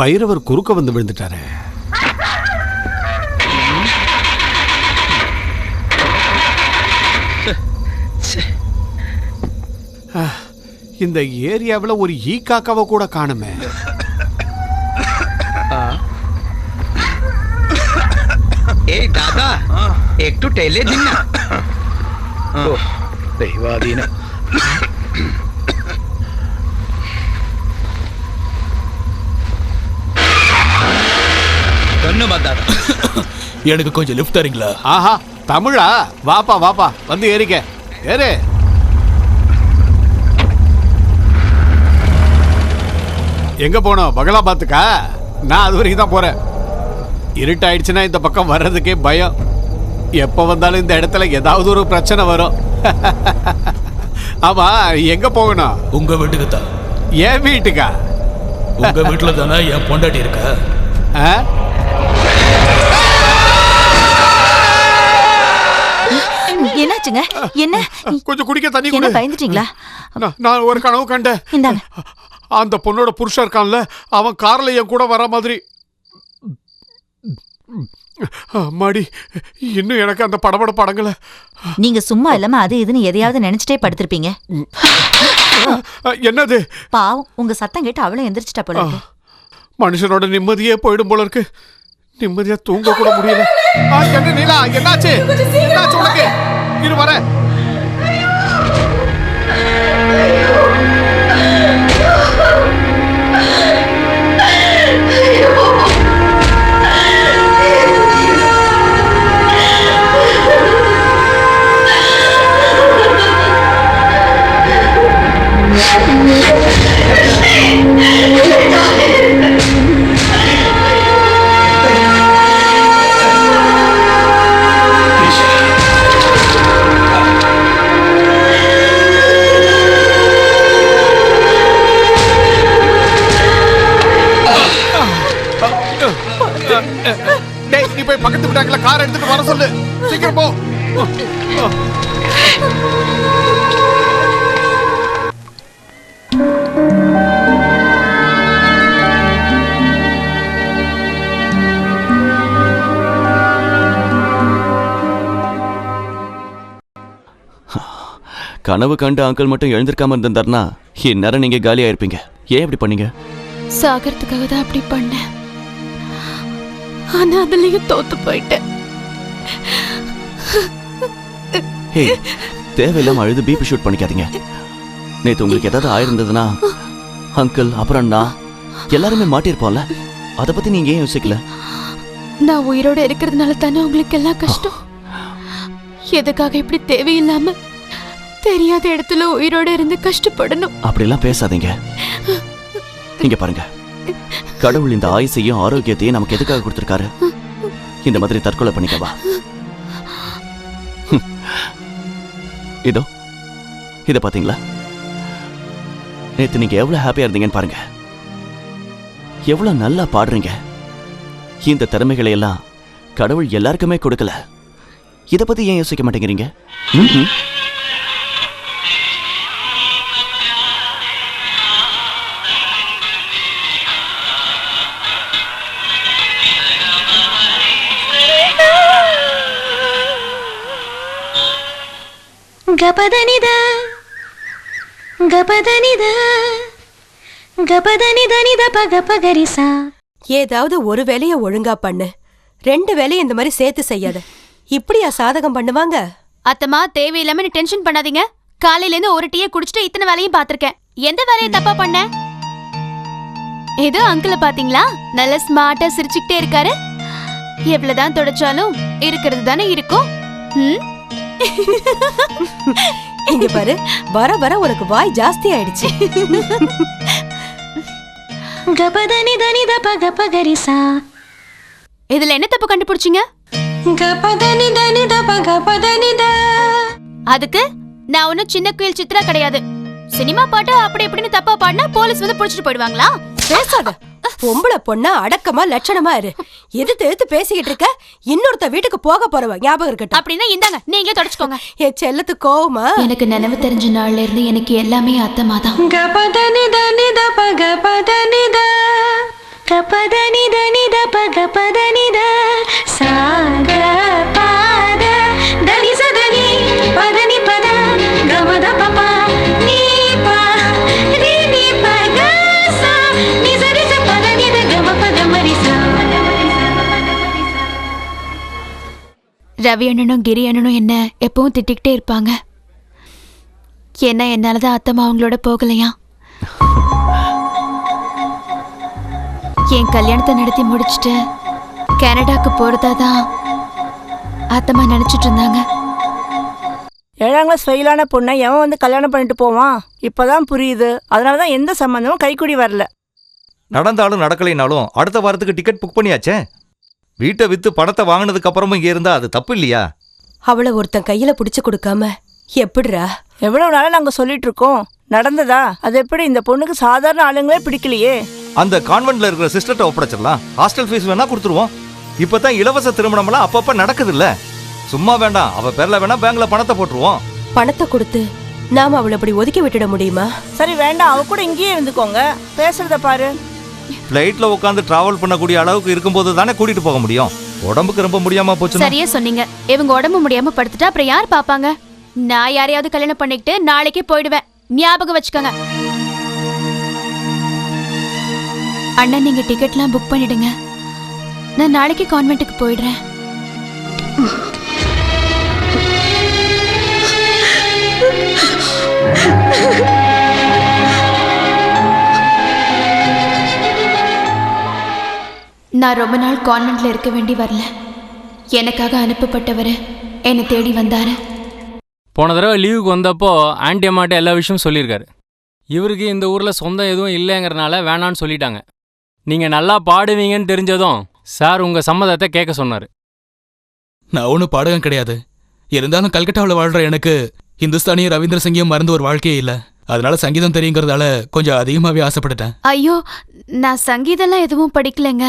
பைரவர் குறுக்க வந்து விழுந்துட்டாரு. இந்த ஏரியாவில் ஒரு ஈ காக்காவை கூட காணுமே. ஏய் தாதா எட்டு டெய்லே தின்னா. தெய்வாதீனம் இன்னும் வந்தார். எனக்கு கொஞ்சம் லிஃப்ட் தரீங்களா? ஆஹா தமிழா? வாப்பா வாப்பா வந்து ஏறிக்க. ஏறு. எங்க போனோம்? பகலாபாத்துக்கா? நான் அது வரைக்கும் தான் போறேன். இருட்டாயிடுச்சுன்னா இந்த பக்கம் வர்றதுக்கே பயம். எப்போ வந்தாலும் இந்த இடத்துல ஏதாவது ஒரு பிரச்சனை வரும். ஆமா எங்க போகணும்? உங்க வீட்டுக்கு தான். என் வீட்டுக்கா? உங்க வீட்டில் தானே என் பொண்டாட்டி இருக்கா? ஆ? என்னாச்சுங்க என்ன? கொஞ்சம் குடிக்க தண்ணி கொடு. பயந்துட்டீங்களா? நான்- ஒரு கனவு கண்டேன். இந்தாங்க. அந்த பொண்ணோட புருஷன் இருக்கான்ல அவன் கார்ல என் கூட வர மாதிரி. அம்மாடி இன்னும் எனக்கு அந்த படபட படங்கள நீங்க சும்மா இல்லாம அது இதுன்னு எதையாவது நினைச்சிட்டே படுத்திருப்பீங்க. என்னது? பாவம் உங்க சத்தம் கேட்டு அவளும் எந்திரிச்சிட்டா போல. மனுஷனோட நிம்மதியே போயிடும் போல இருக்கு. நிம்மதியா தூங்க கூட முடியல. ஆ, என்ன நீலா என்னாச்சு? என்னாச்சு உனக்கு? இரு வரேன் கனவு கண்டு அங்கிள் மட்டும் எழுந்திருக்காம இருந்திருந்தாருனா இந்நேரம் நீங்க காலியா இருப்பீங்க. ஏன் இப்படி பண்ணீங்க? சாகறதுக்காக தான் அப்படி பண்ணேன். ஆனா அதுலயும் தோத்து போயிட்டேன். ஹே தேவையில்லாம அழுது பிபி ஷூட் பண்ணிக்காதீங்க. நேத்து உங்களுக்கு ஏதாவது ஆயிருந்ததுன்னா அங்கிள் அப்புறம் நான் எல்லாருமே மாட்டியிருப்போம்ல? அதை பத்தி நீங்க ஏன் யோசிக்கல? நான் உயிரோட இருக்கிறதுனால தானே உங்களுக்கு எல்லாம் கஷ்டம். எதுக்காக இப்படி தேவையில்லாம தெரியாத இடத்துல உயிரோட இருந்து கஷ்டப்படணும். அப்படிலாம் பேசாதீங்க. இங்க பாருங்க. கடவுள் இந்த ஆயுசையும் ஆரோக்கியத்தையும் நமக்கு எதுக்காக கொடுத்துருக்காரு? இந்த மாதிரி தற்கொலை பண்ணிக்கவா இதோ இத பாத்தீங்களா நேத்து நீங்க எவ்வளவு ஹாப்பியா இருந்தீங்கன்னு பாருங்க. எவ்வளவு நல்லா பாடுறீங்க. இந்த திறமைகளை எல்லாம் கடவுள் எல்லாருக்குமே கொடுக்கல. இதை பத்தி ஏன் யோசிக்க மாட்டேங்கிறீங்க? கபதனிதா கபதனிதா கபதனிதனித பக பகரிசா. ஏதாவது ஒரு வேலையை ஒழுங்கா பண்ணு. ரெண்டு வேலையை இந்த மாதிரி சேர்த்து செய்யாத. இப்படியா சாதகம் பண்ணுவாங்க? அத்தமா தேவையில்லாம நீ டென்ஷன் பண்ணாதீங்க. காலையில இருந்து ஒரு டீயை குடிச்சிட்டு இத்தனை வேலையும் பாத்திருக்கேன் எந்த வேலையை தப்பா பண்ண? ஏதோ அங்கிள பாத்தீங்களா நல்ல ஸ்மார்ட்டா சிரிச்சுக்கிட்டே இருக்காரு. எவ்வளவுதான் தொடச்சாலும் இருக்கிறது தானே இருக்கும். ம்? இங்க பாரு வர வர உனக்கு வாய் ஜாஸ்தி ஆயிடுச்சு. கபதனி தனி தப கபகரிசா இதுல என்ன தப்பு கண்டுபிடிச்சீங்க? கபதனி தனி தப கபதனி த அதுக்கு நான் ஒன்னும் சின்ன குயில் சித்ரா கிடையாது. சினிமா பாட்டு அப்படி இப்படின்னு தப்பா பாடினா போலீஸ் வந்து புடிச்சிட்டு போயிடுவாங்களா? பேசாத. பொம்பளை பொண்ணா அடக்கமா லட்சணமா இரு. எதிர்த்து எதிர்த்து பேசிக்கிட்டு இருக்க இன்னொருத்த வீட்டுக்கு போக போறவ ஞாபகம் இருக்கட்டும். அப்படின்னா இந்தாங்க நீங்களே தொடச்சுக்கோங்க. என் செல்லத்து கோவமா? எனக்கு நினைவு தெரிஞ்ச நாள்ல இருந்து எனக்கு எல்லாமே அத்தமா தான் கபத நித நித பக பத நித கபத நித நித பக பத நித சாக பா. ரவி அண்ணனும் கிரி அண்ணனும் என்ன எப்பவும் திட்டிக்கிட்டே இருப்பாங்க. என்ன என்னாலதான் அத்தம்மா அவங்களோட போகலையா? என் கல்யாணத்தை நடத்தி முடிச்சிட்டு கனடாக்கு போறதா தான் அத்தம்மா நினைச்சிட்டு இருந்தாங்க. ஏழாம் கிளாஸ் ஃபெயிலான பொண்ணை எவன் வந்து கல்யாணம் பண்ணிட்டு போவான்? இப்பதான் புரியுது. அதனால தான் எந்த சம்மந்தமும் கைக்கூடி வரல. நடந்தாலும் நடக்கலைனாலும் அடுத்த வாரத்துக்கு டிக்கெட் புக் பண்ணியாச்சே? வீட்டை வித்து பணத்தை வாங்கினதுக்கு அப்புறமும் இங்கே இருந்தா அது தப்பு இல்லையா? அவளை ஒருத்தன் கையில புடிச்சு கொடுக்காம எப்படிரா எவ்வளவு நாளா நாங்க சொல்லிட்டு இருக்கோம். நடந்ததா? அது எப்படி இந்த பொண்ணுக்கு சாதாரண ஆளுங்களே பிடிக்கலையே? அந்த கான்வென்ட்ல இருக்கிற சிஸ்டர்ட்ட ஒப்படைச்சிடலாம். ஹாஸ்டல் ஃபீஸ் வேணா கொடுத்துருவோம். இப்பதான் இலவச திருமணம்லாம் அப்பப்ப நடக்குது இல்ல சும்மா வேண்டாம். அவ பேர்ல வேணா பேங்க்ல பணத்தை போட்டுருவோம். பணத்தை கொடுத்து நாம அவளை அப்படி ஒதுக்கி விட்டுட முடியுமா? சரி வேண்டாம். அவ கூட இங்கேயே இருந்துக்கோங்க. பேசுறத பாரு. ஃப்ளைட்ல உட்காந்து டிராவல் பண்ணக்கூடிய அளவுக்கு இருக்கும்போது தானே கூட்டிட்டு போக முடியும். உடம்புக்கு ரொம்ப முடியாம போச்சுன்னா? சரியா சொன்னீங்க. இவங்க உடம்பு முடியாம படுத்துட்டா அப்புறம் யார் பாப்பாங்க? நான் யாரையாவது கல்யாணம் பண்ணிக்கிட்டு நாளைக்கே போயிடுவேன். ஞாபகம் வச்சுக்கோங்க. அண்ணன் நீங்க டிக்கெட்லாம் புக் பண்ணிடுங்க. நான் நாளைக்கு கான்வென்ட்டுக்கு போயிடுறேன். நான் ரொம்ப நாள் கான்வென்ட்ல இருக்க வேண்டி வரல. எனக்காக அனுப்பப்பட்டவர் என்னை தேடி வந்தாரு. போன தடவை லீவுக்கு வந்தப்போ ஆன்டி அம்மாட்ட எல்லா விஷயமும் சொல்லியிருக்காரு. இவருக்கு இந்த ஊரில் சொந்தம் எதுவும் இல்லைங்கிறனால வேணான்னு சொல்லிட்டாங்க. நீங்கள் நல்லா பாடுவீங்கன்னு தெரிஞ்சதும் சார் உங்கள் சம்மதத்தை கேட்க சொன்னார். நான் ஒன்றும் பாடகம் கிடையாது. இருந்தாலும் கல்கட்டாவில் வாழ்ற எனக்கு இந்துஸ்தானியும் ரவீந்திர சங்கியும் மறந்து ஒரு வாழ்க்கையே இல்லை. அதனால சங்கீதம் தெரியுங்கிறதால கொஞ்சம் அதிகமாகவே ஆசைப்பட்டுட்டேன். ஐயோ நான் சங்கீதம்லாம் எதுவும் படிக்கலைங்க.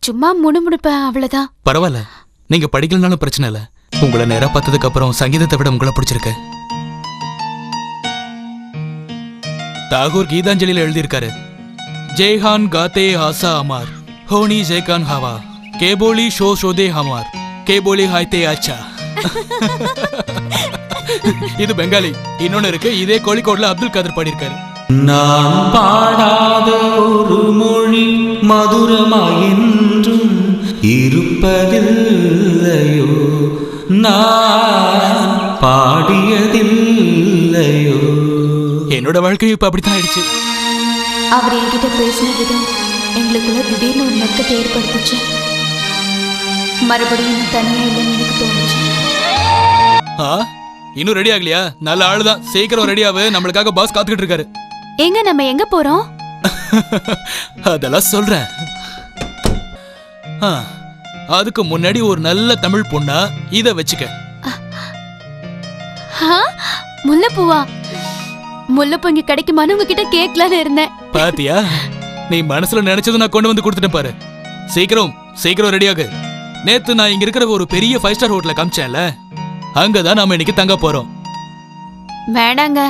சும்மா முணுமுணுப்பேன் அவ்வளோதான் பரவாயில்ல. நீங்க படிக்கலனாலும் பிரச்சனை இல்லை. உங்களை நேரா பார்த்ததுக்கு அப்புறம் சங்கீதத்தை விட உங்களை பிடிச்சிருக்கு. தாகூர் கீதாஞ்சலியில் எழுதியிருக்காரு. ஜெய்ஹான் காத்தே ஆசா அமார் ஹோனி ஜெய்கான் ஹவா கேபோலி ஷோ ஷோதே ஹமார் கேபோலி ஹாய்தே ஆச்சா. இது பெங்காலி. இன்னொன்னு இருக்கு. இதே கோழிக்கோட்ல அப்துல் காதர் பாடியிருக்காரு. நான் பாடாத ஒரு மொழி மதுரமாயின்றும் இருப்பதில்லையோ? நான் பாடியதில்லையோ? என்னோட வாழ்க்கையும் இப்ப அப்படித்தான் ஆயிடுச்சு. அவர் என்கிட்ட பேசின விதம் எங்களுக்குள்ள திடீர்னு ஒரு நெருக்கத்தை ஏற்படுத்துச்சு. மறுபடியும் தனியா இல்லைன்னு எனக்கு தோணுச்சு. ஆ? இன்னும் ரெடி ஆகலையா? நல்ல ஆளுதான். சீக்கிரம் ரெடி ஆகு நம்மளுக்காக பாஸ் காத்துக்கிட்டு இருக்காரு. எங்க நம்ம எங்க போறோம்? அதெல்லாம் சொல்றேன். அதுக்கு முன்னாடி ஒரு நல்ல தமிழ் பொண்ணா இத வச்சுக்க. முல்லைப்பூவா? முல்லைப்பூ இங்க கிடைக்குமான்னு உங்ககிட்ட கேட்கலான்னு இருந்தேன். பாத்தியா? நீ மனசுல நினைச்சது நான் கொண்டு வந்து கொடுத்துட்டேன் பாரு. சீக்கிரம் சீக்கிரம் ரெடி ஆகு. நேத்து நான் இங்க இருக்கிற ஒரு பெரிய ஃபைவ் ஸ்டார் ஹோட்டல காமிச்சேன்ல. அங்கதான் நாம இன்னைக்கு தங்க போறோம். வேணாங்க.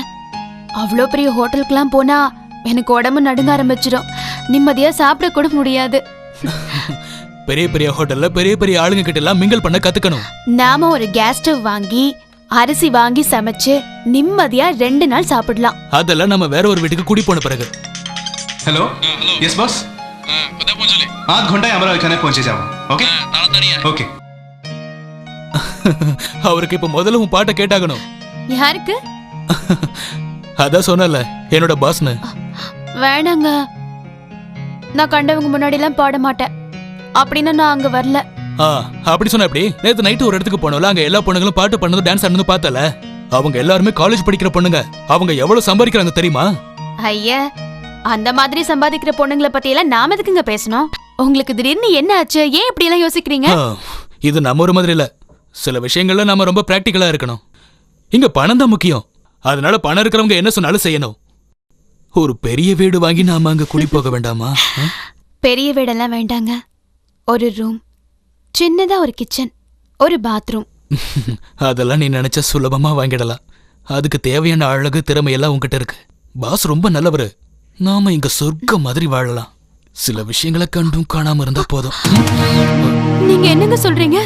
அவ்வளோ பெரிய ஹோட்டலுக்குலாம் போனா எனக்கு உடம்பு நடுங்க ஆரம்பிச்சிடும். நிம்மதியா சாப்பிட கூட முடியாது. பெரிய பெரிய ஹோட்டல்ல பெரிய பெரிய ஆளுங்க கிட்ட எல்லாம் மிங்கிள் பண்ண கத்துக்கணும். நாம ஒரு கேஸ் ஸ்டவ் வாங்கி அரிசி வாங்கி சமைச்சு நிம்மதியா ரெண்டு நாள் சாப்பிடலாம். அதெல்லாம் நம்ம வேற ஒரு வீட்டுக்கு கூடி போன பிறகு. ஹலோ यस बॉस पता पहुंच ले आध घंटा हमारा खाना पहुंचे जाओ அவருக்கு இப்ப முதல்ல உன் பாட்டை கேட்டாகணும். யாருக்கு? அதான் சொன்னல என்னோட பாஸ்னு. வேணாங்க. நான் கண்டவங்க முன்னாடிலாம் பாட மாட்டேன். அப்படின்னு நான் அங்க வரல. ஆ அப்படி சொன்ன அப்படி நேத்து நைட்டு ஒரு இடத்துக்கு போனோம்ல அங்க எல்லா பொண்ணுங்களும் பாட்டு பண்ணது டான்ஸ் ஆடுனது பார்த்தல. அவங்க எல்லாருமே காலேஜ் படிக்கிற பொண்ணுங்க. அவங்க எவ்வளவு சம்பாதிக்கிறாங்க தெரியுமா? ஐயா அந்த மாதிரி சம்பாதிக்கிற பொண்ணுங்களை பத்தி எல்லாம் நாம எதுக்குங்க பேசணும்? உங்களுக்கு திடீர்னு என்ன ஆச்சு? ஏன் இப்படி எல்லாம் யோசிக்கிறீங்க? இது நம்ம ஒரு மாதிரி இல்ல. சில விஷயங்கள்ல நாம ரொம்ப பிராக்டிக்கலா இருக்கணும். இங்க பணம் தான் முக்கியம். அதனால பணம் இருக்கிறவங்க என்ன சொன்னாலும் செய்யணும். ஒரு பெரிய வீடு வாங்கி நாம அங்க குடி போக வேண்டாமா? பெரிய வீடெல்லாம் வேண்டாங்க. ஒரு ரூம் சின்னதா ஒரு கிச்சன் ஒரு பாத்ரூம் அதெல்லாம் நீ நினைச்ச சுலபமா வாங்கிடலாம். அதுக்கு தேவையான அழகு திறமை எல்லாம் உன்கிட்ட இருக்கு. பாஸ் ரொம்ப நல்லவரு. நாம இங்க சொர்க்கம் மாதிரி வாழலாம். சில விஷயங்களை கண்டும் காணாம இருந்தா போதும். நீங்க என்னங்க சொல்றீங்க?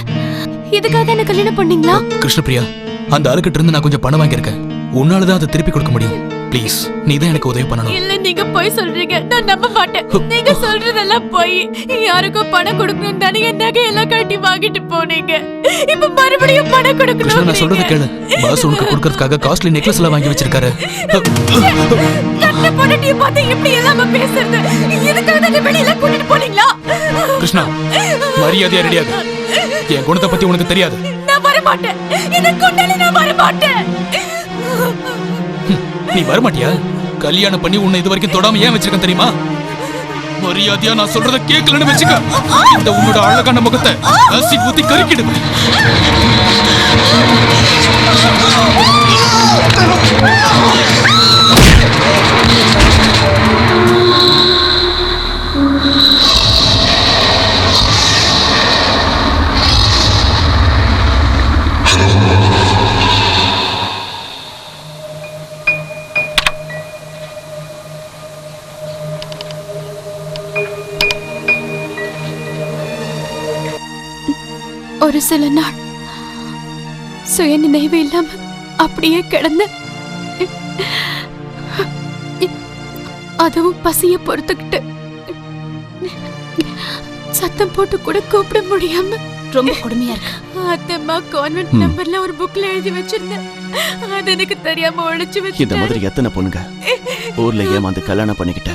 இதுக்காக என்ன கல்யாணம் பண்ணீங்களா? கிருஷ்ணபிரியா அந்த ஆளுக்கிட்ட இருந்து நான் கொஞ்சம் பணம் வாங்கியிருக்கேன். உன்னாலதான் அதை திருப்பி கொடுக்க முடியும். ப்ளீஸ் நீ தான் எனக்கு உதவி பண்ணணும். இல்ல நீங்க போய் சொல்றீங்க. நான் நம்ப மாட்டேன். நீங்க சொல்றதெல்லாம் போய் யாருக்கும் பணம் கொடுக்கணும் தானே என் நகையெல்லாம் கட்டி வாங்கிட்டு போனீங்க. இப்ப மறுபடியும் பணம் கிருஷ்ணா நான் சொல்றத கொடுக்கணும் கேளு. பாஸ் உனக்கு கொடுக்கறதுக்காக காஸ்ட்லி நெக்லஸ் எல்லாம் வாங்கி வச்சிருக்காரு. பொண்ணட்டிய பார்த்து இப்படி எல்லாம் பேசுறது. இதுக்காக தான் வெளியில கூட்டிட்டு போனீங்களா? கிருஷ்ணா மரியாதையா ரெடியாகு என் குணத்தை பத்தி உனக்கு தெரியாது. நான் வர மாட்டேன் என்ன கொண்டாலே நான் வர மாட்டேன் நீ வரமாட்டியா? கல்யாணம் பண்ணி உன்னை இது வரைக்கும் தொடாம ஏன் வச்சிருக்கேன் தெரியுமா? மரியாதையா நான் சொல்றத கேட்கலன்னு வச்சுக்க. இந்த உன்னோட அழகான முகத்தை அசி ஊத்தி கருக்கிடுவேன் ஒரு சில நாள் சுய நினைவு இல்லாம அப்படியே கிடந்த அதுவும் பசிய பொறுத்துக்கிட்டு சத்தம் போட்டு கூட கூப்பிட முடியாம. ரொம்ப கொடுமையா இருக்கு. அத்தம்மா கான்வென்ட். நம்பர்ல ஒரு புக்ல எழுதி வச்சிருந்தேன். அது எனக்கு தெரியாம ஒழிச்சு இந்த வச்சிட்டேன் மாதிரி எத்தனை பொண்ணுங்க? ஊர்ல ஏமாந்து கல்யாணம் பண்ணிக்கிட்டு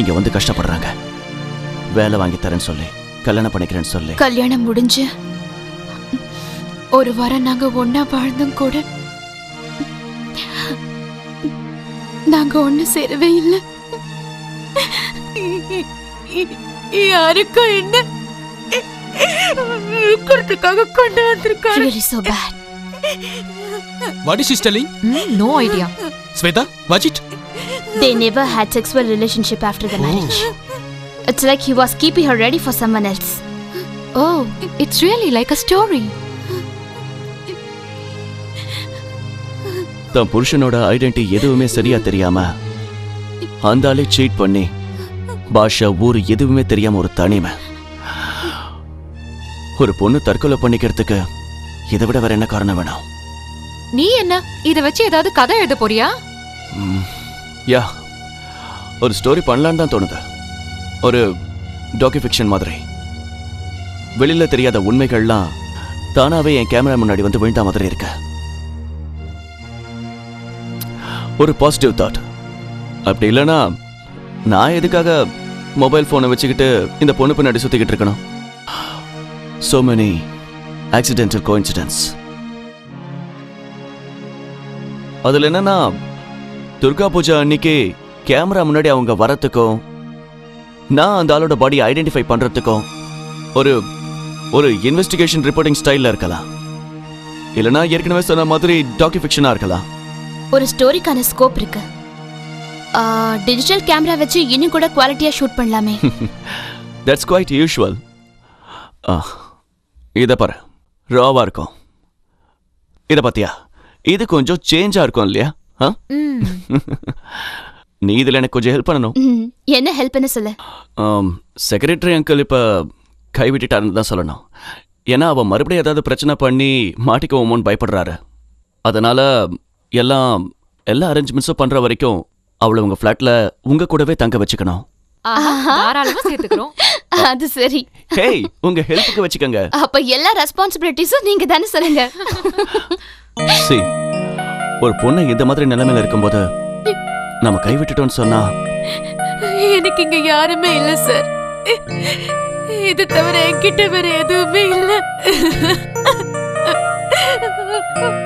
இங்க வந்து கஷ்டப்படுறாங்க. வேலை வாங்கி தரேன்னு சொல்லி கல்யாணம் பண்ணிக்கிறேன்னு சொல்லி. கல்யாணம் முடிஞ்சு ஒரு வாரம் நாங்க ஒண்ணா வாழ்ந்தும் கூட நாங்க ஒண்ணு சேரவே இல்லை யாருக்கும் என்ன இருக்கிறதுக்காக கொண்டு வந்திருக்காரு Really so bad. What is telling Mm, no idea. Shweta watch it They never had sexual relationship after the marriage. It's like he was keeping her ready for someone else. Oh, it's really like a story. தன் புருஷனோட identity எதுவுமே சரியா தெரியாம அந்த ஆளே seat பண்ணி பாஷா ஊரு எதுவுமே தெரியாம ஒரு தனிமை. ஒரு பொண்ணு தற்கொலை பண்ணிக்கிறதுக்கு இதை விட வேற என்ன காரணம் வேணும்? நீ என்ன? இத வச்சு ஏதாவது கதை எழுத போறியா? யா. ஒரு ஸ்டோரி பண்ணலான்னு தான் தோணுது. ஒரு டாக்குஃபிக்ஷன் மாதிரி. வெளியில தெரியாத உண்மைகள்லாம் தானாவே என் கேமரா முன்னாடி வந்து விழுந்த மாதிரி இருக்கு. ஒரு பாசிட்டிவ் தாட் அப்படி இல்லைன்னா நான் எதுக்காக மொபைல் ஃபோனை வச்சுக்கிட்டு இந்த பொண்ணு பின்னாடி சுத்திக்கிட்டு இருக்கணும்? So many accidental coincidence. அதுல என்னன்னா துர்கா பூஜா அன்னைக்கு கேமரா முன்னாடி அவங்க வரத்துக்கும் நான் அந்த ஆளோட பாடி ஐடென்டிஃபை பண்றதுக்கும் ஒரு ஒரு இன்வெஸ்டிகேஷன் ரிப்போர்ட்டிங் ஸ்டைலில் இருக்கலாம். இல்லைனா ஏற்கனவே சொன்ன மாதிரி டாக்குஃபிக்ஷனா இருக்கலாம். ஒரு ஸ்டோரிக்கான ஸ்கோப் இருக்கு. டிஜிட்டல் கேமரா வச்சு இன்னும் கூட குவாலிட்டியா ஷூட் பண்ணலாமே. தட்ஸ் குவைட் யூஷுவல் இதை பாரு. ராவா இருக்கும். இதை பாத்தியா? இது கொஞ்சம் சேஞ்சா இருக்கும் இல்லையா? நீ இதுல எனக்கு கொஞ்சம் ஹெல்ப் பண்ணணும். என்ன ஹெல்ப்னு சொல்லு. செக்ரட்டரி அங்கிள் இப்போ கைவிட்டுட்டாருன்னு தான் சொல்லணும். ஏன்னா அவன் மறுபடியும் ஏதாவது பிரச்சனை பண்ணி மாட்டிக்குவோமோன்னு பயப்படுறாரு. அதனால எல்லாம் எல்லா அரேஞ்ச்மெண்ட்ஸும் பண்ற வரைக்கும் அவளை உங்க ஃப்ளாட்ல உங்க கூடவே தங்க வச்சுக்கணும். தாராளமா சேர்த்துக்கிறோம். அது சரி. ஹேய் உங்க ஹெல்ப்புக்கு வச்சுக்கோங்க. அப்ப எல்லா ரெஸ்பான்சிபிலிட்டிஸும் நீங்க தானே சொல்லுங்க. சி ஒரு பொண்ணு இந்த மாதிரி நிலைமையில இருக்கும்போது நம்ம கைவிட்டுட்டோம்னு சொன்னா? எனக்கு இங்க யாருமே இல்ல சார் இது தவிர என்கிட்ட வேற எதுவுமே இல்ல.